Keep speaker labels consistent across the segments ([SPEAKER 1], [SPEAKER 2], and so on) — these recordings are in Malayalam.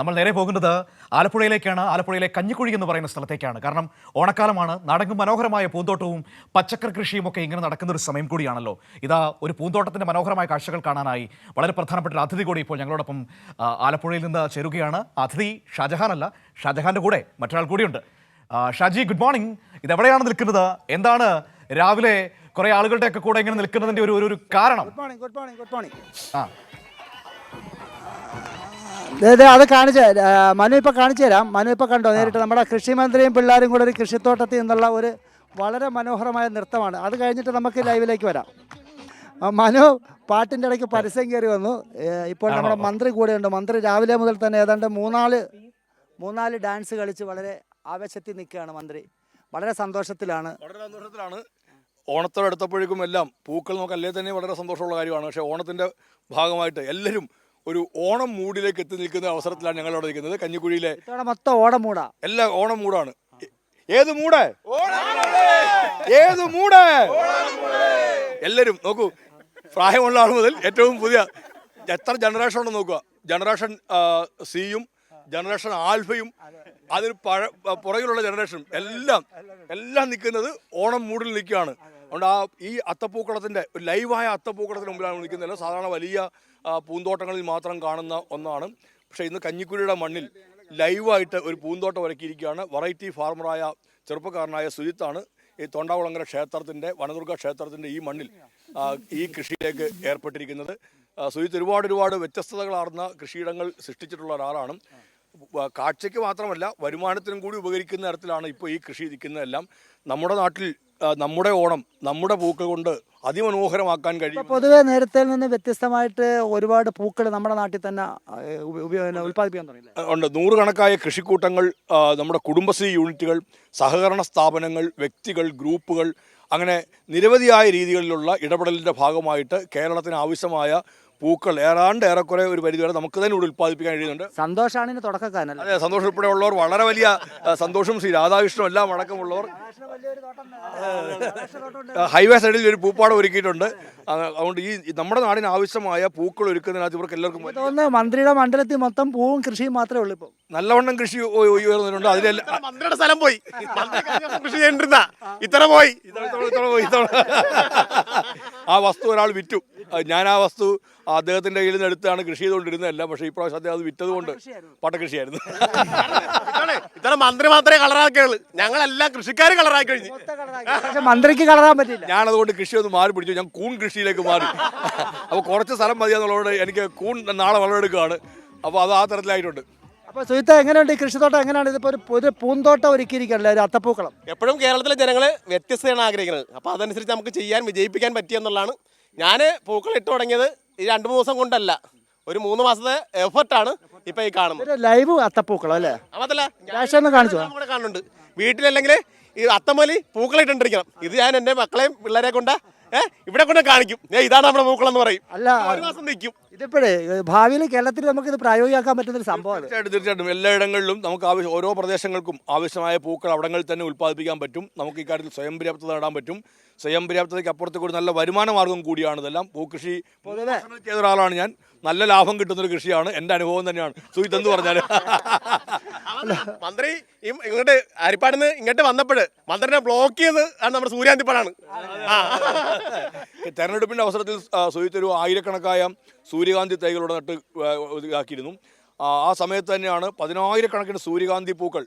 [SPEAKER 1] നമ്മൾ നേരെ പോകുന്നത് ആലപ്പുഴയിലേക്കാണ്. ആലപ്പുഴയിലെ കഞ്ഞിക്കുഴി എന്ന് പറയുന്ന സ്ഥലത്തേക്കാണ്. കാരണം ഓണക്കാലമാണ്. നടങ്ങും മനോഹരമായ പൂന്തോട്ടവും പച്ചക്കറി കൃഷിയും ഒക്കെ ഇങ്ങനെ നടക്കുന്ന ഒരു സമയം കൂടിയാണല്ലോ. ഇതാ ഒരു പൂന്തോട്ടത്തിന്റെ മനോഹരമായ കാഴ്ചകൾ കാണാനായി വളരെ പ്രധാനപ്പെട്ട ഒരു അതിഥി കൂടി ഇപ്പോൾ ഞങ്ങളോടൊപ്പം ആലപ്പുഴയിൽ നിന്ന് ചേരുകയാണ്. അതിഥി ഷാജഹാൻ അല്ല ഷാജഹാന്റെ കൂടെ മറ്റൊരാൾ കൂടിയുണ്ട്. ഷാജി ഗുഡ് മോർണിംഗ് ഇതെവിടെയാണ് നിൽക്കുന്നത്? എന്താണ് രാവിലെ കുറേ ആളുകളുടെയൊക്കെ കൂടെ ഇങ്ങനെ നിൽക്കുന്നതിന്റെ ഒരു ഒരു- കാരണം?
[SPEAKER 2] Good morning good morning good morning
[SPEAKER 1] ആ.
[SPEAKER 2] അത് കാണിച്ചു മനു ഇപ്പം കാണിച്ചു തരാം. മനു ഇപ്പം കണ്ടോ നേരിട്ട് നമ്മുടെ കൃഷിമന്ത്രിയും പിള്ളേരും കൂടെ ഒരു കൃഷിത്തോട്ടത്തിൽ നിന്നുള്ള ഒരു വളരെ മനോഹരമായ നൃത്തമാണ്. അത് കഴിഞ്ഞിട്ട് നമുക്ക് ലൈവിലേക്ക് വരാം. മനു പാട്ടിന്റെ ഇടയ്ക്ക് പരസ്യം കയറി വന്നു. ഇപ്പോൾ നമ്മുടെ മന്ത്രി കൂടെയുണ്ട്. മന്ത്രി രാവിലെ മുതൽ തന്നെ ഏതാണ്ട് മൂന്നാൽ മൂന്നാൽ ഡാൻസ് കളിച്ച് വളരെ ആവേശത്തിൽ നിൽക്കുകയാണ് മന്ത്രി. വളരെ സന്തോഷത്തിലാണ്.
[SPEAKER 3] വളരെ സന്തോഷത്തിലാണ്. ഓണത്തോടെ എടുത്തപ്പോഴേക്കും എല്ലാം പൂക്കൾ നമുക്ക് അല്ലേ തന്നെ വളരെ സന്തോഷമുള്ള കാര്യമാണ്. പക്ഷേ ഓണത്തിന്റെ ഭാഗമായിട്ട് എല്ലാവരും ഒരു ഓണം മൂടിലേക്ക് എത്തി നിൽക്കുന്ന അവസരത്തിലാണ് ഞങ്ങൾ അവിടെ നിൽക്കുന്നത് കഞ്ഞിക്കുഴിയിലെ
[SPEAKER 2] മൊത്തം ഓണം മൂടാ.
[SPEAKER 3] എല്ലാ ഓണം മൂടാണ്. ഏത് മൂട്? ഏത് മൂട്? എല്ലാരും നോക്കൂ. പ്രായമുള്ള ആൾ മുതൽ ഏറ്റവും പുതിയ എത്ര ജനറേഷൻ ഉണ്ടെന്ന് നോക്കുക. ജനറേഷൻ സിയും ജനറേഷൻ ആൽഫയും അതിന് പഴ പുറകിലുള്ള ജനറേഷനും എല്ലാം എല്ലാം നിൽക്കുന്നത് ഓണം മൂടിൽ നിൽക്കുകയാണ്. അതുകൊണ്ട് ആ ഈ അത്തപ്പൂക്കളത്തിന്റെ ഒരു ലൈവായ അത്തപ്പൂക്കളത്തിന് മുമ്പിലാണ് നിൽക്കുന്നത് സാധാരണ വലിയ പൂന്തോട്ടങ്ങളിൽ മാത്രം കാണുന്ന ഒന്നാണ്. പക്ഷേ ഇന്ന് കഞ്ഞിക്കുഴിയുടെ മണ്ണിൽ ലൈവായിട്ട് ഒരു പൂന്തോട്ടം ഒരുക്കിയിരിക്കുകയാണ്. വെറൈറ്റി ഫാർമറായ ചെറുപ്പക്കാരനായ സുജിത്താണ്. ഈ തൊണ്ടാകുളങ്ങര ക്ഷേത്രത്തിന്റെ വനദുർഗ ക്ഷേത്രത്തിന്റെ ഈ മണ്ണിൽ ഈ കൃഷിയിലേക്ക് ഏർപ്പെട്ടിരിക്കുന്നത്. സുജിത്ത് ഒരുപാട് ഒരുപാട് വ്യത്യസ്തതകളാർന്ന കൃഷിയിടങ്ങൾ സൃഷ്ടിച്ചിട്ടുള്ള ഒരാളാണ്. കാഴ്ചയ്ക്ക് മാത്രമല്ല വരുമാനത്തിനും കൂടി ഉപകരിക്കുന്ന തരത്തിലാണ് ഇപ്പോൾ ഈ കൃഷി ഇരിക്കുന്നതെല്ലാം. നമ്മുടെ നാട്ടിൽ നമ്മുടെ ഓണം നമ്മുടെ പൂക്കൾ കൊണ്ട് അതിമനോഹരമാക്കാൻ കഴിയും.
[SPEAKER 2] പൊതുവെ നേരത്തെ നിന്ന് വ്യത്യസ്തമായിട്ട് ഒരുപാട് പൂക്കൾ നമ്മുടെ നാട്ടിൽ തന്നെ ഉൽപ്പാദിപ്പിക്കാൻ തുടങ്ങി
[SPEAKER 3] ഉണ്ട്. നൂറുകണക്കായ കൃഷിക്കൂട്ടങ്ങൾ നമ്മുടെ കുടുംബശ്രീ യൂണിറ്റുകൾ സഹകരണ സ്ഥാപനങ്ങൾ വ്യക്തികൾ ഗ്രൂപ്പുകൾ അങ്ങനെ നിരവധിയായ രീതികളിലുള്ള ഇടപെടലിന്റെ ഭാഗമായിട്ട് കേരളത്തിന് ആവശ്യമായ പൂക്കൾ ഏതാണ്ട് ഏറെക്കുറെ ഒരു പരിധിവരെ നമുക്ക് തന്നെ ഇവിടെ ഉൽപ്പാദിപ്പിക്കാൻ കഴിയുന്നുണ്ട്.
[SPEAKER 2] സന്തോഷാണ് തുടക്കക്കാരൻ
[SPEAKER 3] അതെ സന്തോഷം ഉൾപ്പെടെയുള്ളവർ വളരെ വലിയ സന്തോഷം ശ്രീ രാധാകൃഷ്ണൻ എല്ലാം അടക്കമുള്ളവർ. ഹൈവേ സൈഡിൽ ഒരു പൂപ്പാടം ഒരുക്കിയിട്ടുണ്ട്. അതുകൊണ്ട് ഈ നമ്മുടെ നാടിന് ആവശ്യമായ പൂക്കൾ ഒരുക്കുന്നതിനകത്ത് ഇവർക്ക് എല്ലാവർക്കും
[SPEAKER 2] തോന്നുന്നു മന്ത്രിയുടെ മണ്ഡലത്തിൽ മൊത്തം പൂവും കൃഷിയും മാത്രമേ ഉള്ളൂ ഇപ്പം.
[SPEAKER 3] നല്ലവണ്ണം കൃഷി ഉയർന്നിട്ടുണ്ട്. അതിലെല്ലാം
[SPEAKER 4] മന്ത്രിയുടെ സ്ഥലം പോയി. കൃഷി ചെയ്തിരുന്ന ഇത്ര പോയി.
[SPEAKER 3] ഇത്ര പോയി, ആ വസ്തു ഒരാൾ വിറ്റു. ഞാൻ ആ വസ്തു അദ്ദേഹത്തിന്റെ കയ്യിൽ നിന്ന് എടുത്താണ് കൃഷി ചെയ്തുകൊണ്ടിരുന്നതല്ല പക്ഷേ ഈ പ്രാവശ്യം അദ്ദേഹം അത് വിറ്റതുകൊണ്ട് പട്ടകൃഷിയായിരുന്നു.
[SPEAKER 4] ഇതാണ് ഇത്ര മന്ത്രി മാത്രമേ കളറാക്കിയുള്ളൂ. ഞങ്ങളെല്ലാം കൃഷിക്കാർ കളറാക്കി. കഴിഞ്ഞു
[SPEAKER 2] പക്ഷെ മന്ത്രിക്ക് കളറാൻ പറ്റില്ല
[SPEAKER 3] ഞാൻ അതുകൊണ്ട് കൃഷി ഒന്ന് മാറി പിടിച്ചു. ഞാൻ കൂൺ കൃഷിയിലേക്ക് മാറി. അപ്പോൾ കുറച്ച് സ്ഥലം മതിയാന്നുള്ളതുകൊണ്ട് എനിക്ക് കൂൺ നാളെ വളമെടുക്കുകയാണ്. അപ്പോൾ അത് ആ തരത്തിലായിട്ടുണ്ട്.
[SPEAKER 2] അപ്പൊ സുഹിത്ത എങ്ങനെയുണ്ട് ഈ കൃഷിത്തോട്ടം? എങ്ങനെയാണ് ഇതിപ്പോ ഒരു ഒരു പൂന്തോട്ടം ഒരുക്കിയിരിക്കണല്ലേ ഒരു അത്തപ്പൂക്കളം?
[SPEAKER 4] എപ്പോഴും കേരളത്തിലെ ജനങ്ങൾ വ്യത്യസ്തയാണ് ആഗ്രഹിക്കുന്നത്. അപ്പോൾ അതനുസരിച്ച് നമുക്ക് ചെയ്യാൻ വിജയിപ്പിക്കാൻ പറ്റിയെന്നുള്ളതാണ് ഞാൻ പൂക്കൾ ഇട്ട് തുടങ്ങിയത് ഈ രണ്ട് മൂന്ന് ദിവസം കൊണ്ടല്ല. ഒരു മൂന്ന് മാസത്തെ എഫർട്ടാണ് ഇപ്പൊ ഈ കാണുന്നത്.
[SPEAKER 2] ലൈവ് അത്തപ്പൂക്കളോ അല്ലേ?
[SPEAKER 4] അതല്ല കാണുന്നുണ്ട്. വീട്ടിലല്ലെങ്കിൽ ഈ അത്തമലി പൂക്കളിട്ടിരിക്കണം ഇത് ഞാൻ എന്റെ മക്കളെയും പിള്ളേരെ കൊണ്ട് ഏഹ് ഇവിടെ കൊണ്ട് കാണിക്കും. ഏ ഇതാണ് നമ്മുടെ പൂക്കളെന്ന് പറയും.
[SPEAKER 2] അല്ല
[SPEAKER 4] ഒരു മാസം നിൽക്കും.
[SPEAKER 2] ഇതിപ്പോഴേ ഭാവിയിൽ കേരളത്തിൽ നമുക്ക് ഇത് പ്രായോഗികമാക്കാൻ പറ്റുന്ന ഒരു സംഭവം
[SPEAKER 3] തീർച്ചയായിട്ടും തീർച്ചയായിട്ടും. എല്ലായിടങ്ങളിലും നമുക്ക് ആവശ്യം ഓരോ പ്രദേശങ്ങൾക്കും ആവശ്യമായ പൂക്കൾ അവിടങ്ങളിൽ തന്നെ ഉൽപ്പാദിപ്പിക്കാൻ പറ്റും. നമുക്ക് ഇക്കാര്യത്തിൽ സ്വയം പര്യാപ്തത നേടാൻ പറ്റും. സ്വയം പര്യാപ്തതയ്ക്ക് അപ്പുറത്ത് കൂടി നല്ല വരുമാന മാർഗം കൂടിയാണ് ഇതെല്ലാം. പൂക്കൃഷി ചെയ്ത ഒരാളാണ് ഞാൻ. നല്ല ലാഭം കിട്ടുന്ന ഒരു കൃഷിയാണ്. എന്റെ അനുഭവം തന്നെയാണ്. സുഹിത് എന്ന് പറഞ്ഞാൽ
[SPEAKER 4] മന്ത്രി ഇങ്ങോട്ട് അരിപ്പാടിന്ന് ഇങ്ങോട്ട് വന്നപ്പോൾ മന്ത്രിനെ ബ്ലോക്ക് ചെയ്ത് ആണ് നമ്മുടെ സൂര്യാന്തിപ്പാടാണ്
[SPEAKER 3] തെരഞ്ഞെടുപ്പിന്റെ അവസരത്തിൽ ആ, സുഹിത്ത് ഒരു ആയിരക്കണക്കായ സൂര്യകാന്തി തൈകളുടെ നട്ട് ഇതാക്കിയിരുന്നു ആ, സമയത്ത് തന്നെയാണ് പതിനായിരക്കണക്കിന് സൂര്യകാന്തി പൂക്കൾ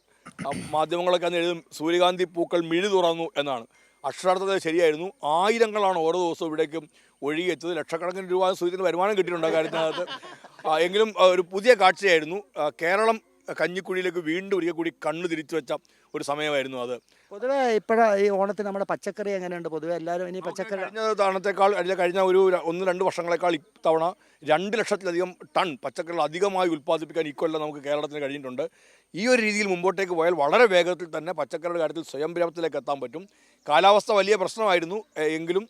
[SPEAKER 3] മാധ്യമങ്ങളൊക്കെ അന്ന് എഴുതും സൂര്യകാന്തി പൂക്കൾ മിഴി തുറന്നു എന്നാണ്. അക്ഷരാർത്ഥത ശരിയായിരുന്നു. ആയിരങ്ങളാണ് ഓരോ ദിവസവും ഇവിടേക്കും ഒഴുകിയെത്തത് ലക്ഷക്കണക്കിന് രൂപ സുഹിത്തിന് വരുമാനം കിട്ടിയിട്ടുണ്ട് കാര്യത്തിനകത്ത്. എങ്കിലും ഒരു പുതിയ കാഴ്ചയായിരുന്നു. കേരളം കഞ്ഞിക്കുഴിയിലേക്ക് വീണ്ടും ഒരിക്കൽ കൂടി കണ്ണു തിരിച്ചു വെച്ച ഒരു സമയമായിരുന്നു അത്.
[SPEAKER 2] പൊതുവെ ഇപ്പോഴാ ഈ ഓണത്തിന് നമ്മുടെ പച്ചക്കറി എങ്ങനെയുണ്ട്? പൊതുവെ എല്ലാവരും ഇനി പച്ചക്കറി
[SPEAKER 3] കഴിഞ്ഞ തവണത്തേക്കാൾ അല്ലെങ്കിൽ കഴിഞ്ഞ ഒരു ഒന്ന് രണ്ട് വർഷങ്ങളെക്കാൾ ഇത്തവണ രണ്ട് ലക്ഷത്തിലധികം ടൺ പച്ചക്കറികൾ അധികമായി ഉൽപ്പാദിപ്പിക്കാൻ ഇക്കൊല്ലം നമുക്ക് കേരളത്തിന് കഴിഞ്ഞിട്ടുണ്ട്. ഈ ഒരു രീതിയിൽ മുമ്പോട്ടേക്ക് പോയാൽ വളരെ വേഗത്തിൽ തന്നെ പച്ചക്കറിയുടെ കാര്യത്തിൽ സ്വയം പര്യാപ്തത്തിലേക്ക് എത്താൻ പറ്റും. കാലാവസ്ഥ വലിയ പ്രശ്നമായിരുന്നു എങ്കിലും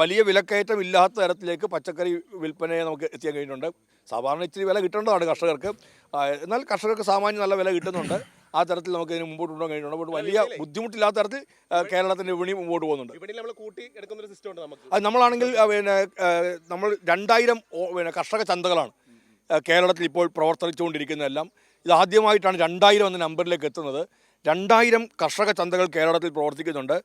[SPEAKER 3] വലിയ വിലക്കയറ്റം ഇല്ലാത്ത തരത്തിലേക്ക് പച്ചക്കറി വിൽപ്പനയെ നമുക്ക് എത്തിക്കാൻ കഴിഞ്ഞിട്ടുണ്ട്. സാധാരണ ഇച്ചിരി വില കിട്ടേണ്ടതാണ് കർഷകർക്ക്. എന്നാൽ കർഷകർക്ക് സാമാന്യം നല്ല വില കിട്ടുന്നുണ്ട്. ആ തരത്തിൽ നമുക്ക് ഇതിന് മുമ്പോട്ട് കൊണ്ടുപോകാൻ കഴിഞ്ഞിട്ടുണ്ട്. അപ്പോൾ വലിയ ബുദ്ധിമുട്ടില്ലാത്ത തരത്തിൽ കേരളത്തിന്റെ വിപണി മുമ്പോട്ട് പോകുന്നുണ്ട്. അത് നമ്മളാണെങ്കിൽ പിന്നെ നമ്മൾ രണ്ടായിരം പിന്നെ കർഷക ചന്തകളാണ്. കേരളത്തിൽ ഇപ്പോൾ പ്രവർത്തിച്ചുകൊണ്ടിരിക്കുന്നതെല്ലാം ഇത് ആദ്യമായിട്ടാണ് രണ്ടായിരം എന്ന നമ്പറിലേക്ക് എത്തുന്നത്. രണ്ടായിരം കർഷക ചന്തകൾ കേരളത്തിൽ പ്രവർത്തിക്കുന്നുണ്ട്.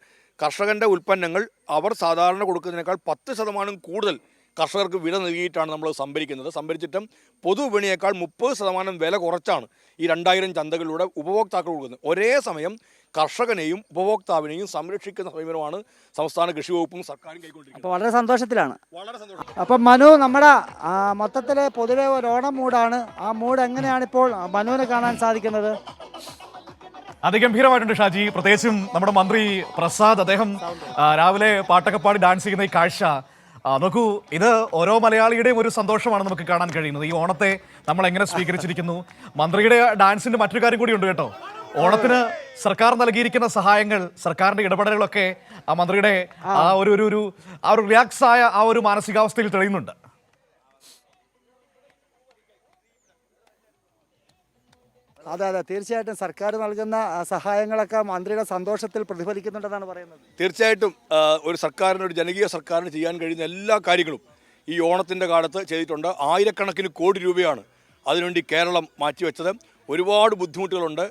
[SPEAKER 3] കർഷകന്റെ ഉൽപ്പന്നങ്ങൾ അവർ സാധാരണ കൊടുക്കുന്നതിനേക്കാൾ പത്ത് ശതമാനം കൂടുതൽ കർഷകർക്ക് വില നൽകിയിട്ടാണ് നമ്മൾ സംഭരിക്കുന്നത്. സംഭരിച്ചിട്ടും പൊതുവിപണിയേക്കാൾ മുപ്പത് ശതമാനം വില കുറച്ചാണ് ഈ രണ്ടായിരം ചന്തകളിലൂടെ ഉപഭോക്താക്കൾ കൊടുക്കുന്നത്. ഒരേ സമയം കർഷകനെയും ഉപഭോക്താവിനെയും സംരക്ഷിക്കുന്ന സമീപനമാണ് സംസ്ഥാന കൃഷി വകുപ്പും സർക്കാരും കൈക്കൊണ്ടിരിക്കുന്നത്.
[SPEAKER 2] അപ്പോൾ വളരെ സന്തോഷത്തിലാണ്.
[SPEAKER 3] വളരെ സന്തോഷം.
[SPEAKER 2] അപ്പം മനു നമ്മുടെ മൊത്തത്തിലെ പൊതുവെ ഒരു ഓണം മൂടാണ്. ആ മൂഡ് എങ്ങനെയാണ് ഇപ്പോൾ മനുവിനെ കാണാൻ സാധിക്കുന്നത്?
[SPEAKER 1] അതിഗംഭീരമായിട്ടുണ്ട് ഷാജി. പ്രത്യേകിച്ചും നമ്മുടെ മന്ത്രി പ്രസാദ് അദ്ദേഹം രാവിലെ പാട്ടൊക്കെ പാടി ഡാൻസ് ചെയ്യുന്ന ഈ കാഴ്ച. നോക്കൂ ഇത് ഓരോ മലയാളിയുടെയും ഒരു സന്തോഷമാണ് നമുക്ക് കാണാൻ കഴിയുന്നത്. ഈ ഓണത്തെ നമ്മൾ എങ്ങനെ സ്വീകരിച്ചിരിക്കുന്നു? മന്ത്രിയുടെ ഡാൻസിന്റെ മറ്റൊരു കാര്യം കൂടി ഉണ്ട് കേട്ടോ. ഓണത്തിന് സർക്കാർ നൽകിയിരിക്കുന്ന സഹായങ്ങൾ സർക്കാരിന്റെ ഇടപെടലുകളൊക്കെ ആ മന്ത്രിയുടെ ആ ഒരു ഒരു ആ ഒരു റിലാക്സ് ആയ ആ ഒരു മാനസികാവസ്ഥയിൽ തെളിയുന്നുണ്ട്.
[SPEAKER 2] അതെ അതെ. തീർച്ചയായിട്ടും സർക്കാർ നൽകുന്ന സഹായങ്ങളൊക്കെ മന്ത്രിയുടെ സന്തോഷത്തിൽ പ്രതിഫലിക്കുന്നുണ്ടെന്നാണ് പറയുന്നത്.
[SPEAKER 3] തീർച്ചയായിട്ടും ഒരു സർക്കാരിന് ഒരു ജനകീയ സർക്കാരിന് ചെയ്യാൻ കഴിയുന്ന എല്ലാ കാര്യങ്ങളും ഈ ഓണത്തിന്റെ കാലത്ത് ചെയ്തിട്ടുണ്ട്. ആയിരക്കണക്കിന് കോടി രൂപയാണ് അതിനുവേണ്ടി കേരളം മാറ്റിവെച്ചത്. ഒരുപാട് ബുദ്ധിമുട്ടുകളുണ്ട്.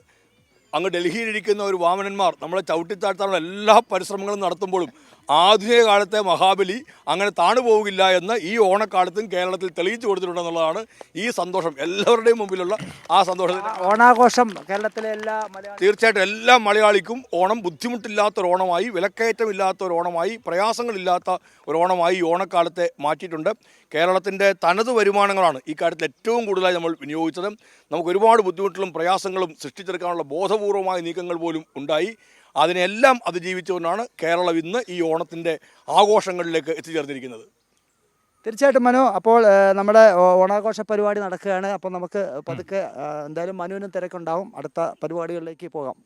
[SPEAKER 3] അങ്ങ് ഡൽഹിയിലിരിക്കുന്ന ഒരു വാമനന്മാർ നമ്മളെ ചവിട്ടിത്താഴ്ത്താനുള്ള എല്ലാ പരിശ്രമങ്ങളും നടത്തുമ്പോഴും ആധുനിക കാലത്തെ മഹാബലി അങ്ങനെ താണു പോകില്ല എന്ന് ഈ ഓണക്കാലത്തും കേരളത്തിൽ തെളിയിച്ചു കൊടുത്തിട്ടുണ്ടെന്നുള്ളതാണ് ഈ സന്തോഷം. എല്ലാവരുടെയും മുമ്പിലുള്ള ആ സന്തോഷം
[SPEAKER 2] ഓണാഘോഷം കേരളത്തിലെ എല്ലാ
[SPEAKER 3] തീർച്ചയായിട്ടും എല്ലാ മലയാളിക്കും ഓണം ബുദ്ധിമുട്ടില്ലാത്ത ഒരു ഓണമായി വിലക്കയറ്റമില്ലാത്ത ഒരു ഓണമായി പ്രയാസങ്ങളില്ലാത്ത ഒരു ഓണമായി ഈ ഓണക്കാലത്തെ മാറ്റിയിട്ടുണ്ട്. കേരളത്തിന്റെ തനത് വരുമാനങ്ങളാണ് ഈ കാര്യത്തിൽ ഏറ്റവും കൂടുതലായി നമ്മൾ വിനിയോഗിച്ചത്. നമുക്ക് ഒരുപാട് ബുദ്ധിമുട്ടുകളും പ്രയാസങ്ങളും സൃഷ്ടിച്ചെടുക്കാനുള്ള ബോധപൂർവമായ നീക്കങ്ങൾ പോലും ഉണ്ടായി. അതിനെല്ലാം അതിജീവിച്ചുകൊണ്ടാണ് കേരളം ഇന്ന് ഈ ഓണത്തിന്റെ ആഘോഷങ്ങളിലേക്ക് എത്തിച്ചേർന്നിരിക്കുന്നത്.
[SPEAKER 2] തീർച്ചയായിട്ടും മനു അപ്പോൾ നമ്മുടെ ഓണാഘോഷ പരിപാടി നടക്കുകയാണ്. അപ്പോൾ നമുക്ക് പതുക്കെ എന്തായാലും മനുവിനും തിരക്കുണ്ടാവും. അടുത്ത പരിപാടികളിലേക്ക് പോകാം.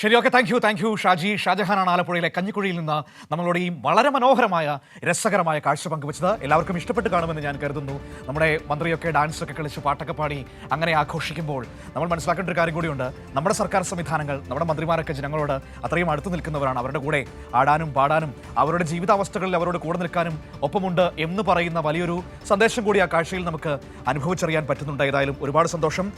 [SPEAKER 1] ശരി okay thank you thank you Shaji. ഷാജഹാനാണ് ആലപ്പുഴയിലെ കഞ്ഞിക്കുഴിയിൽ നിന്ന് നമ്മളോട് ഈ വളരെ മനോഹരമായ രസകരമായ കാഴ്ച പങ്കുവച്ചത്. എല്ലാവർക്കും ഇഷ്ടപ്പെട്ട് കാണുമെന്ന് ഞാൻ കരുതുന്നു. നമ്മുടെ മന്ത്രിയൊക്കെ ഡാൻസൊക്കെ കളിച്ച് പാട്ടൊക്കെ പാടി അങ്ങനെ ആഘോഷിക്കുമ്പോൾ നമ്മൾ മനസ്സിലാക്കേണ്ട ഒരു കാര്യം കൂടിയുണ്ട്. നമ്മുടെ സർക്കാർ സംവിധാനങ്ങൾ നമ്മുടെ മന്ത്രിമാരൊക്കെ ജനങ്ങളോട് അത്രയും അടുത്ത് നിൽക്കുന്നവരാണ്. അവരുടെ കൂടെ ആടാനും പാടാനും അവരുടെ ജീവിതാവസ്ഥകളിൽ അവരോട് കൂടെ നിൽക്കാനും ഒപ്പമുണ്ട് എന്ന് പറയുന്ന വലിയൊരു സന്ദേശം കൂടി ആ കാഴ്ചയിൽ നമുക്ക് അനുഭവിച്ചറിയാൻ പറ്റുന്നുണ്ട്. ഏതായാലും ഒരുപാട് സന്തോഷം.